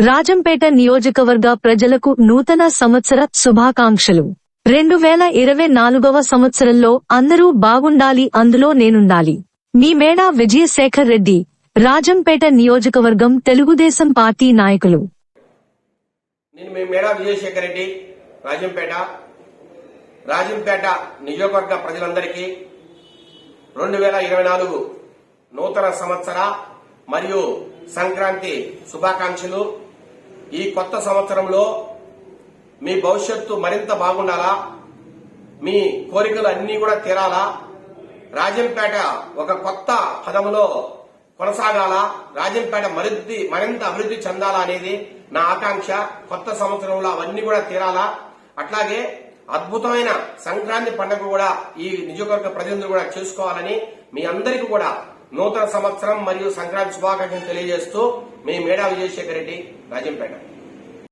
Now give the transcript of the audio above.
రాజంపేట నియోజకవర్గ ప్రజలకు నూతన సంవత్సర శుభాకాంక్షలు. రెండు వేల ఇరవై నాలుగవ సంవత్సరంలో అందరూ బాగుండాలి అందులో నేనుండాలి. మీ మేడా విజయశేఖర్ రెడ్డి రాజంపేట నియోజకవర్గం తెలుగుదేశం పార్టీ నాయకులు. నేను మీ మేడా విజయశేఖర్ రెడ్డి రాజంపేట. రాజంపేట నియోజకవర్గ ప్రజలందరికీ రెండు వేల ఇరవై నాలుగు నూతన సంవత్సర మరియు సంక్రాంతి శుభాకాంక్షలు. ఈ కొత్త సంవత్సరంలో మీ భవిష్యత్తు మరింత బాగుండాలా? మీ కోరికలు అన్నీ కూడా తీరాలా? రాజంపేట ఒక కొత్త పదములో కొనసాగాల? రాజంపేట మరిద్ది మరింత అభివృద్ధి చెందాలా అనేది నా ఆకాంక్ష. కొత్త సంవత్సరంలో అవన్నీ కూడా తీరాలా? అట్లాగే అద్భుతమైన సంక్రాంతి పండుగ కూడా ఈ నియోజకవర్గ ప్రజలందరూ కూడా చేసుకోవాలని మీ అందరికీ కూడా నూతన సంవత్సరం మరియు సంక్రాంతి శుభాకాంక్షలు తెలియజేస్తూ మీ మేడా విజయశేఖర్ రెడ్డి రాజంపేట.